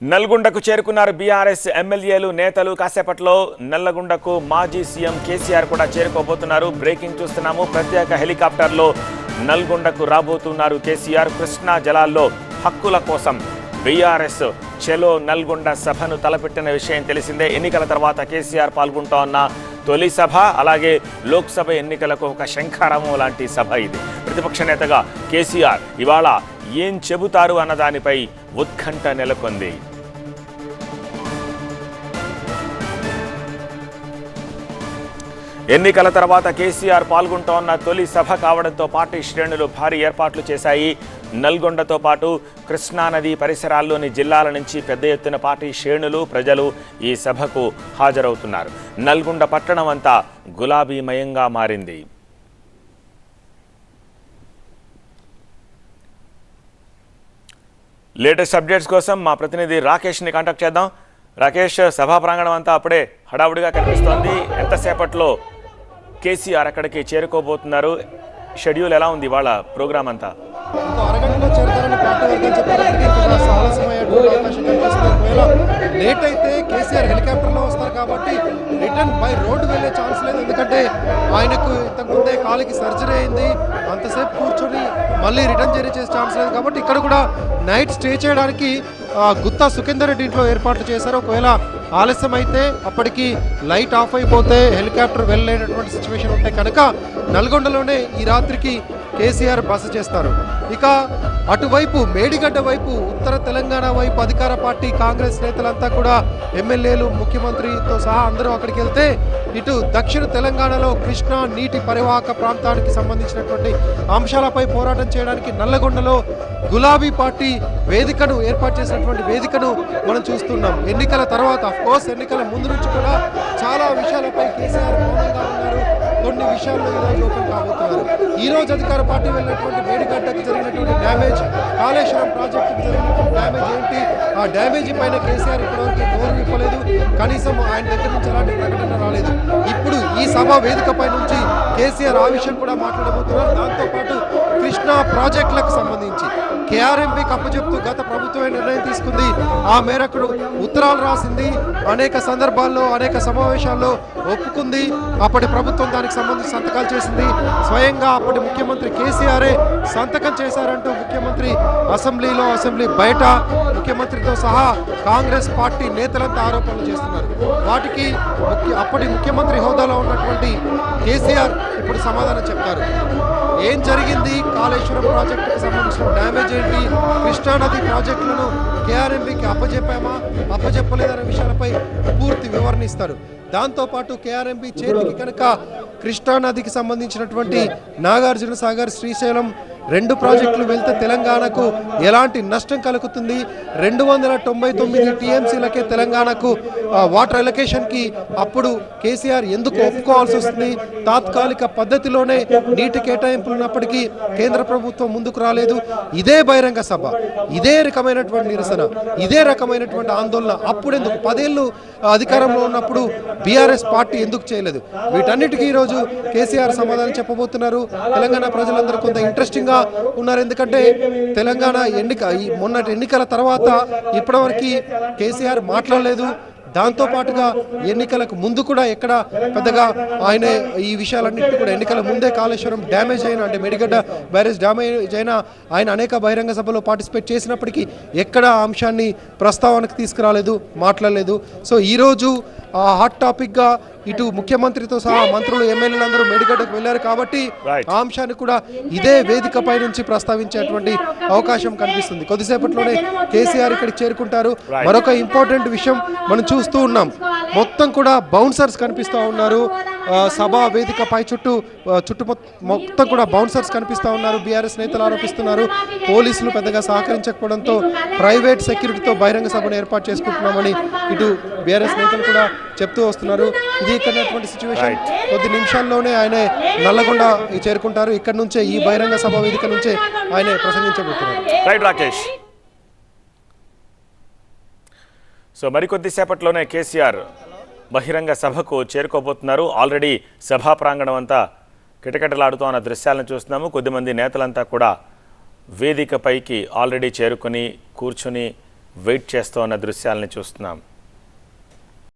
నల్గొండకు చేరుకున్నారు బీఆర్ఎస్ ఎమ్మెల్యేలు నేతలు. కాసేపట్లో నల్లగొండకు మాజీ సీఎం కేసీఆర్ కూడా చేరుకోబోతున్నారు. బ్రేకింగ్ చూస్తున్నాము. ప్రత్యేక హెలికాప్టర్లో నల్గొండకు రాబోతున్నారు కేసీఆర్. కృష్ణా జలాల్లో హక్కుల కోసం బీఆర్ఎస్ చెలో నల్గొండ సభను తలపెట్టిన విషయం తెలిసిందే. ఎన్నికల తర్వాత కేసీఆర్ పాల్గొంటోన్న తొలి సభ అలాగే లోక్సభ ఎన్నికలకు ఒక శంఖారామం లాంటి సభ ఇది. ప్రతిపక్ష నేతగా కేసీఆర్ ఇవాళ ఏం చెబుతారు అన్న దానిపై ఉత్కంఠ నెలకొంది. ఎన్నికల తర్వాత కేసీఆర్ పాల్గొంటోన్న తొలి సభ కావడంతో పార్టీ శ్రేణులు భారీ ఏర్పాట్లు చేశాయి. నల్గొండతో పాటు కృష్ణానది పరిసరాల్లోని జిల్లాల నుంచి పెద్ద ఎత్తున పార్టీ శ్రేణులు ప్రజలు ఈ సభకు హాజరవుతున్నారు. నల్గొండ పట్టణం అంతా గులాబీమయంగా మారింది. లేటెస్ట్ అప్డేట్స్ కోసం మా ప్రతినిధి రాకేష్ని కాంటాక్ట్ చేద్దాం. రాకేష్ సభా ప్రాంగణం అంతా అప్పుడే హడావుడిగా కనిపిస్తోంది. ఎంతసేపట్లో కేసీఆర్ అక్కడికి చేరుకోబోతున్నారు. షెడ్యూల్ ఎలా ఉంది వాళ్ళ ప్రోగ్రామ్ అంతా? అరగంటలో చేరుతారని పార్టీ వర్గాలు చెప్పినప్పటికీ లేట్ అయితే కేసీఆర్ హెలికాప్టర్లో వస్తారు కాబట్టి రిటర్న్ బై రోడ్డు వెళ్ళే ఛాన్స్ లేదు. ఎందుకంటే ఆయనకు ఇంతకుముందే కాలికి సర్జరీ అయింది. అంతసేపు కూర్చొని మళ్ళీ రిటర్న్ జర్నీ చేసే ఛాన్స్ లేదు. కాబట్టి ఇక్కడ కూడా నైట్ స్టే చేయడానికి గుత్తా సుఖేందర్ రెడ్డి ఇంట్లో ఏర్పాట్లు చేశారు. ఒకవేళ ఆలస్యం అయితే అప్పటికి లైట్ ఆఫ్ అయిపోతే హెలికాప్టర్ వెళ్ళలేనటువంటి సిచ్యువేషన్ ఉంటే కనుక నల్గొండలోనే ఈ రాత్రికి కేసీఆర్ బస చేస్తారు. ఇక అటువైపు మేడిగడ్డ వైపు ఉత్తర తెలంగాణ వైపు అధికార పార్టీ కాంగ్రెస్ నేతలంతా కూడా ఎమ్మెల్యేలు ముఖ్యమంత్రితో సహా అందరూ అక్కడికి వెళ్తే ఇటు దక్షిణ తెలంగాణలో కృష్ణా నీటి పరివాహక ప్రాంతానికి సంబంధించినటువంటి అంశాలపై పోరాటం చేయడానికి నల్లగొండలో గులాబీ పార్టీ వేదికను ఏర్పాటు చేసినటువంటి వేదికను మనం చూస్తున్నాం. ఎన్నికల తర్వాత అఫ్ కోర్స్ ఎన్నికల ముందు నుంచి కూడా చాలా విషయాలపై కేసీఆర్ మౌనంగా ఉన్నారు. కొన్ని విషయాల్లో ఈరోజు ఓపెన్ కాబోతున్నారు. ఈ రోజు అధికార పార్టీ వెళ్ళినటువంటి మేడిగడ్డకు జరిగినటువంటి డ్యామేజ్ కాళేశ్వరం ప్రాజెక్టుకు జరిగినటువంటి డ్యామేజ్ ఏంటి? ఆ డ్యామేజ్ పైన కేసీఆర్ ఇప్పటివరకు నోరు విప్పలేదు. కనీసం ఆయన దగ్గర నుంచి ఎలాంటి ప్రకటన రాలేదు. ఇప్పుడు ఈ సభ వేదికపై నుంచి కేసీఆర్ ఆ విషయం కూడా మాట్లాడబోతున్నారు. దాంతోపాటు కృష్ణా ప్రాజెక్టులకు సంబంధించి కేఆర్ఎంపీకి అప్పచెప్తూ గత ప్రభుత్వమే నిర్ణయం తీసుకుంది. ఆ మేరకు ఉత్తరాలు రాసింది. అనేక సందర్భాల్లో అనేక సమావేశాల్లో ఒప్పుకుంది. అప్పటి ప్రభుత్వం దానికి సంబంధించి సంతకాలు చేసింది. స్వయంగా అప్పటి ముఖ్యమంత్రి కేసీఆరే సంతకం చేశారంటూ ముఖ్యమంత్రి అసెంబ్లీలో అసెంబ్లీ బయట ముఖ్యమంత్రితో సహా కాంగ్రెస్ పార్టీ నేతలంతా ఆరోపణలు చేస్తున్నారు. వాటికి అప్పటి ముఖ్యమంత్రి హోదాలో ఉన్నటువంటి కేసీఆర్ ఇప్పుడు సమాధానం చెప్తారు. ఏం జరిగింది? కాళేశ్వరం ప్రాజెక్టుకు సంబంధించిన డ్యామేజ్ ఏంటి? కృష్ణానది ప్రాజెక్టులను కేఆర్ఎంబీకి అప్పజెప్పామా? అప్పజెప్పలేదనే విషయాలపై పూర్తి వివరణ ఇస్తారు. దాంతోపాటు కేఆర్ఎంపీ చేతికి కనుక కృష్ణానదికి సంబంధించినటువంటి నాగార్జున సాగర్ శ్రీశైలం రెండు ప్రాజెక్టులు వెళ్తే తెలంగాణకు ఎలాంటి నష్టం కలుగుతుంది? రెండు వందల తొంభై తొమ్మిది టీఎంసీలకే తెలంగాణకు వాటర్ ఎలకేషన్కి అప్పుడు కేసీఆర్ ఎందుకు ఒప్పుకోవాల్సి వస్తుంది? తాత్కాలిక పద్ధతిలోనే నీటి కేటాయింపులు ఉన్నప్పటికీ కేంద్ర ప్రభుత్వం ముందుకు రాలేదు. ఇదే బహిరంగ సభ ఇదే రకమైనటువంటి నిరసన ఇదే రకమైనటువంటి ఆందోళన అప్పుడెందుకు? పదేళ్ళు అధికారంలో ఉన్నప్పుడు బీఆర్ఎస్ పార్టీ ఎందుకు చేయలేదు? వీటన్నిటికీ ఈరోజు కేసీఆర్ సమాధానం చెప్పబోతున్నారు. తెలంగాణ ప్రజలందరూ కొంత ఇంట్రెస్టింగ్ గా ఉన్నారు. ఎందుకంటే తెలంగాణ ఎన్నిక ఈ మొన్నటి ఎన్నికల తర్వాత ఇప్పటివరకు కేసీఆర్ మాట్లాడలేదు. దాంతో పాటుగా ఎన్నికలకు ముందు కూడా ఎక్కడ పెద్దగా ఆయన ఈ విషయాలన్నింటినీ కూడా ఎన్నికల ముందే కాళేశ్వరం డ్యామేజ్ అయిన అంటే మెడిగడ్డ బ్యారేజ్ డ్యామేజ్ అయినా ఆయన అనేక బహిరంగ సభలో పార్టిసిపేట్ చేసినప్పటికీ ఎక్కడ అంశాన్ని ప్రస్తావనకు తీసుకురాలేదు మాట్లాడలేదు. సో ఈరోజు ఆ హాట్ టాపిక్గా ఇటు ముఖ్యమంత్రితో సహా మంత్రులు ఎమ్మెల్యేలు అందరూ మేడిగడ్డకు వెళ్ళారు కాబట్టి. ఆ అంశాన్ని కూడా ఇదే వేదికపై నుంచి ప్రస్తావించేటువంటి అవకాశం కనిపిస్తుంది కొద్దిసేపట్లోనే కేసీఆర్ ఇక్కడికి చేరుకుంటారు. మరొక ఇంపార్టెంట్ విషయం మనం చూస్తూ ఉన్నాం మొత్తం కూడా బౌన్సర్స్ కనిపిస్తూ ఉన్నారు సభా వేదిక పై చుట్టూ చుట్టుపక్క మొత్తం కూడా బౌన్సర్స్ కనిపిస్తూ ఉన్నారు. బీఆర్ఎస్ నేతలు ఆరోపిస్తున్నారు. పోలీసులు పెద్దగా సహకరించకపోవడంతో ప్రైవేట్ సెక్యూరిటీతో బహిరంగ సభను ఏర్పాటు చేసుకుంటున్నామని ఇటు బీఆర్ఎస్ నేతలు కూడా చెప్తూ వస్తున్నారు. ఇది ఇక్కడ సిచ్యువేషన్ కొద్ది నిమిషాల్లోనే ఆయన నల్లగొండ చేరుకుంటారు. ఇక్కడ నుంచే ఈ బహిరంగ సభ వేదిక నుంచే ఆయన ప్రసంగించబోతున్నారు. రైట్ రాకేష్ సో మరికొద్ది సేపట్లోనే కేసీఆర్ బహిరంగ సభకు చేరుకోబోతున్నారు. ఆల్రెడీ సభా ప్రాంగణం అంతా కిటకిటలాడుతూ ఉన్న దృశ్యాలను చూస్తున్నాము. కొద్దిమంది నేతలంతా కూడా వేదికపైకి ఆల్రెడీ చేరుకొని కూర్చుని వెయిట్ చేస్తూ ఉన్న దృశ్యాలను చూస్తున్నాం.